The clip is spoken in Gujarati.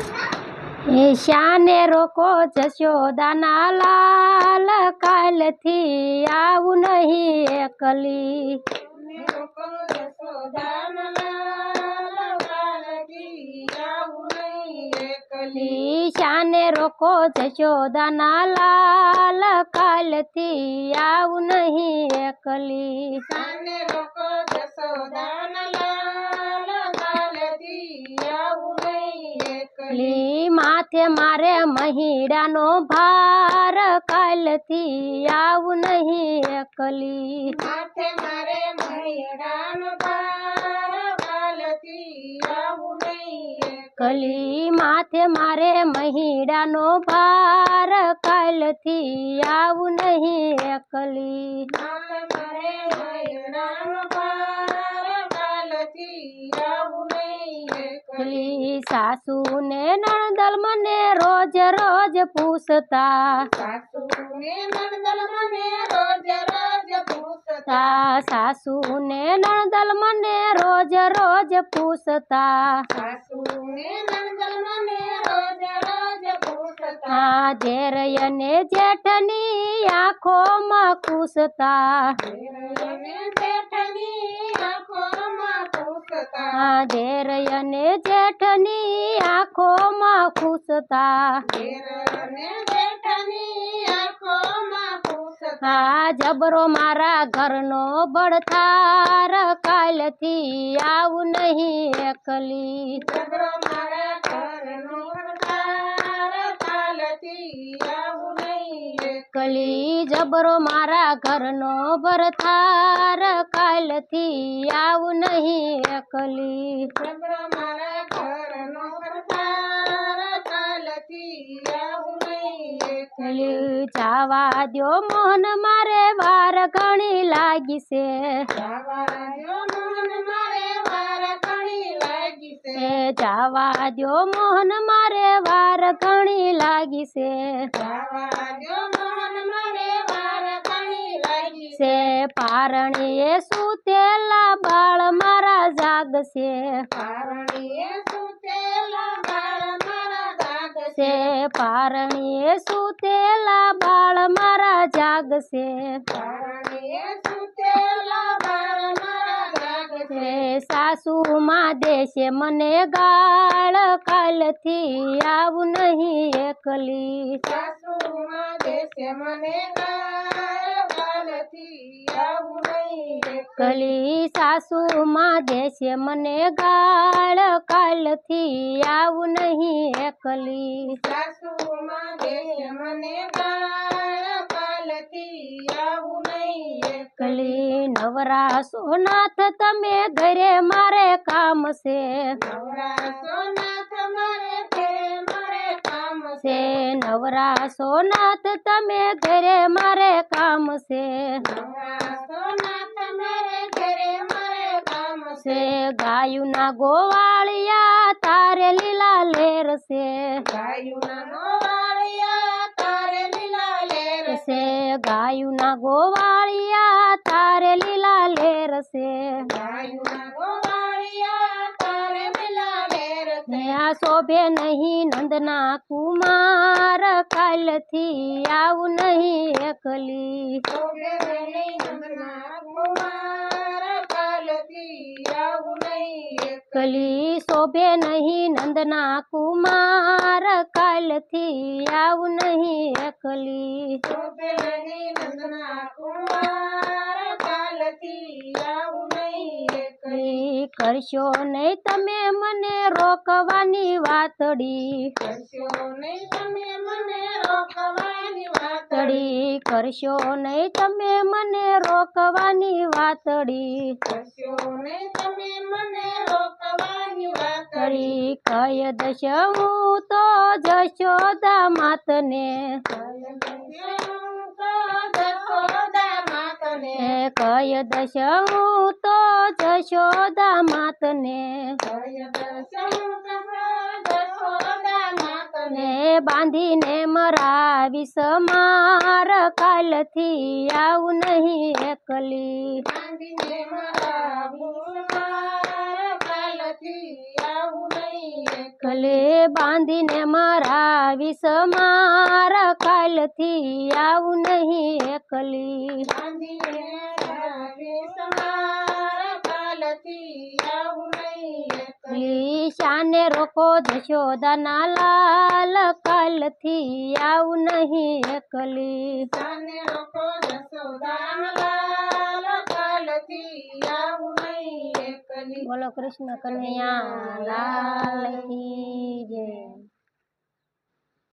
એ શાને રોકો જશોદાના લાલ કાલથી આવું નહીં એકલી રોકો જશોદાના લાલ કાલથી આવું નહીં એકલી ઈ શાને રોકો જશોદાના લાલ કાલથી આવું નહીં એકલી સાને રોકો જશોદાના લાલ લી માથે મારે મહિડાનો ભાર કાલથી આવું નહીં એકલી. માથે મારે મહીડાનો ભાર કાલથી આવું નહીં એકલી. માથે મારે મહિડાનો ભાર કાલથી આવું નહીં એકલી. માથે મારે મહીડાનો ભાર એકલી કલી સાસુ ને નણદલ મને રોજ રોજ પૂછતા સાસુને નણદલ મને રોજ રોજ પૂછતા તા સાસુ ને નણદલ મને રોજ રોજ પૂછતા સાસુને નણદલ મને રોજ રોજ પૂછતા આ ઝેરય ને જેઠની આંખોમાં કૂસતા ઘેરને જેઠની પૂછતા આ ઝેરય ને જેઠની આંખોમાં કૂસતા ઘેરને જેઠની આંખોમાં પૂછતા આ જબરો મારા ઘરનો બળથાર કાલથી આવું નહીં એકલી જબરો મારા ઘરનો પડકાર કાલથી આવું નહીં એકલી. કલી જબરો મારા ઘરનો બરથાર કાલથી આવું નહીં એકલી મારા ઘરનો પડકાર કાલથી આવું નહીં એકલી. જાવા દ્યો મોહન મારે વાર ઘણી લાગી છે જાવા દ્યો મોહન મારે વાર ઘણી લાગી છે. જાવા દ્યો મોહન મારે વાર ઘણી લાગી છે જાવા દ્યો મોહન પારણીએ સુતેલા બાળ મારા જાગશે પારણીએ સૂતેલા બાળ મારા જાગશે. છે પારણીએ સુતેલા બાળ મારા જાગશે પારણીએ સૂતેલા બાળ મારા જાગશે. છે સાસુમાં દેશે મને ગાળ કાલથી આવું નહીં એકલી સાસુમાં દેશે મને ગાળ કાલથી સાસુ માં કલી દેશે મને ગાળ કાલથી આવું નહીં એકલી સાસુમાં દેશે મને ગાળ કાલથી આવું નહીં એકલી. કલી નવરા સોનાથ, તમે ઘરે મારે કામ છે નવરા સોનાથ, મારે છે. છે નવરા સોનાથ તમે ઘરે મારે કામ છે નવરા સોનાથ મારે ઘેરે મારે કામ છે. છે ગાયુના ગોવાળિયા તારે લીલા લેર છે ગાયુના ગોવાળિયા શોભે નહીં નંદના કુમાર કાલથી આવું નહીં એકલી શોભે નહીં નંદના કુમાર કાલથી આવું નહીં એકલી. કલી શોભે નહીં નંદના કુમાર કાલથી આવું નહીં એકલી શોભે નહીં નંદના કુમાર કાલથી કરશો નહીં તમે મને રોકવાની વાતડી. કરશો નહીં તમે મને રોકવાની વાતડી. તડી કરશો નહીં તમે મને રોકવાની વાતડી. કરશો નહીં તમે મને રોકવાની વાતડી. કય દશ હું તો જશોદા માતને. કય દશ હું તો જશોદા માતને ને બાંધીને મરાવી સમાર કાલથી આવું નહીં એકલી. કલે બાંધીને મરાવી સમાર મારા કાલથી આવું નહીં એકલી. બાંધીને રાવે સમાર શાને રોકો જશોદાના લાલ કાલથી આવું નહીં એકલી રોકો કાલથી આવું નહીં એકલી. બોલો કૃષ્ણ કન્યા લાલ કી જય